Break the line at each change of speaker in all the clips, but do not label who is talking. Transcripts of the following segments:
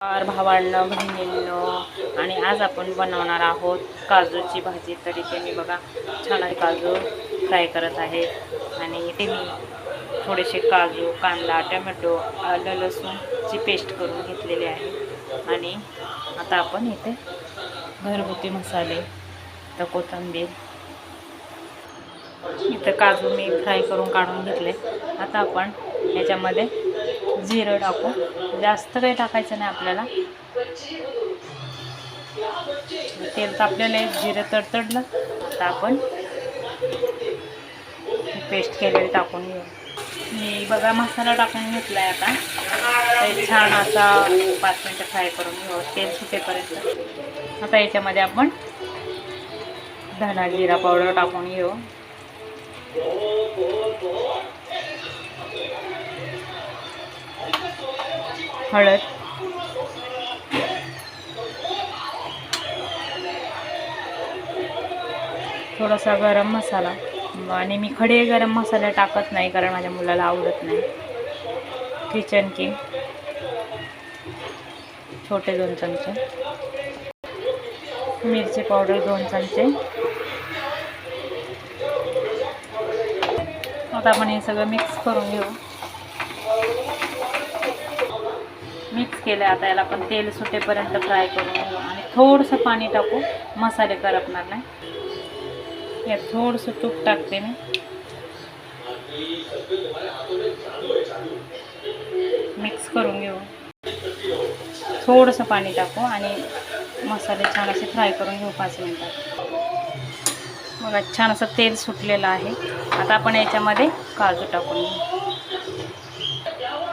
भावांना बहिणींनो आणि आज आपण बनवणार आहोत काजूची भाजी. तरी ते मी बघा छान आहे काजू फ्राय करत आहे. आणि इथे मी थोडेसे काजू कांदा टोमॅटो आलं लसूणची पेस्ट करून घेतलेली आहे. आणि आता आपण इथे घरगुती मसाले तर कोथिंबीर. इथं काजू मी फ्राय करून काढून घेतले. आता आपण याच्यामध्ये जिरं टाकू. जास्त काही टाकायचं नाही आपल्याला. तेल तापलेलं आहे जिरं तडतडलं. आता आपण पेस्ट केलेलं टाकून घेऊ. मी बघा मसाला टाकून घेतला आहे आता. ते छान असा पाच मिनटं फ्राय करून घेऊ. तेल सुटेपर्यंत. आता याच्यामध्ये आपण धना जिरा पावडर टाकून घेऊ. हळद. थोडासा गरम मसाला. आणि मी खडे गरम मसाले टाकत नाही कारण माझ्या मुलाला आवडत नाही. किचन किंग छोटे दोन चमचे. मिरची पावडर दोन चमचे. आता आपण हे सगळं मिक्स करून घेऊ. मिक्स केलं आहे आता याला आपण तेल सुटेपर्यंत फ्राय करून घेऊ. आणि थोडंसं पाणी टाकू. मसाले करपणार नाही. यात थोडंसं तूप टाकते मी. मिक्स करून घेऊ. थोडंसं पाणी टाकू आणि मसाले छान असे फ्राय करून घेऊ पाच मिनटात. बघा छान असं तेल सुटलेलं आहे. आता आपण याच्यामध्ये काजू टाकून घेऊ.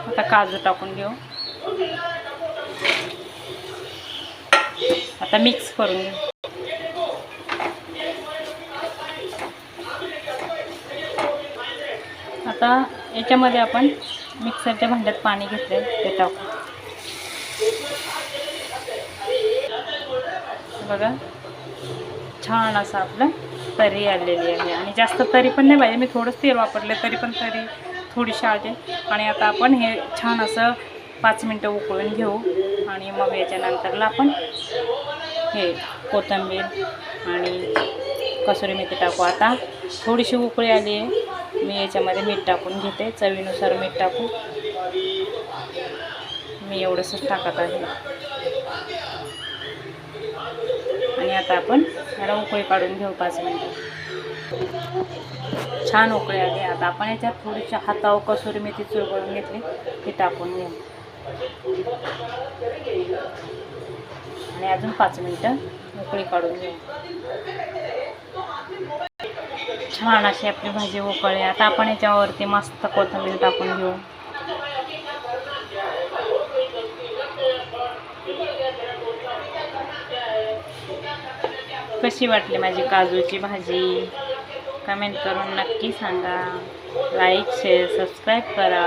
आता काजू टाकून घेऊ. आता मिक्स करून घेऊ. आता याच्यामध्ये आपण मिक्सरच्या भांड्यात पाणी घेतले ते टाकू. बघा छान असं आपलं तरी आलेली आहे. आणि जास्त तरी पण नाही पाहिजे. मी थोडंच तेल वापरले तरी पण तरी थोडीशी आले आणि आता आपण हे छान असं पाच मिनटं उकळून घेऊ आणि मग याच्यानंतरला आपण हे कोथिंबीर आणि कसुरी मेथी टाकू. आता थोडीशी उकळी आली आहे. मी याच्यामध्ये मीठ टाकून घेते. चवीनुसार मीठ टाकू. मी एवढंसंच टाकत आहे. आणि आता आपण याला उकळी काढून घेऊ पाच मिनटं. छान उकळी आली आता आपण याच्यात थोडीशी हातावर कसुरी मेथी चुरगळून घेतली. ती टाकून घेऊ. आणि अजून पाच मिनटं उकळी काढून घेऊ. छान अशी आपली भाजी उकळली आता आपण याच्यावरती मस्त कोथिंबीर टाकून घेऊ. कशी वाटली माझी काजूची भाजी? कमेंट करून नक्की सांगा. लाईक शेअर सबस्क्राईब करा.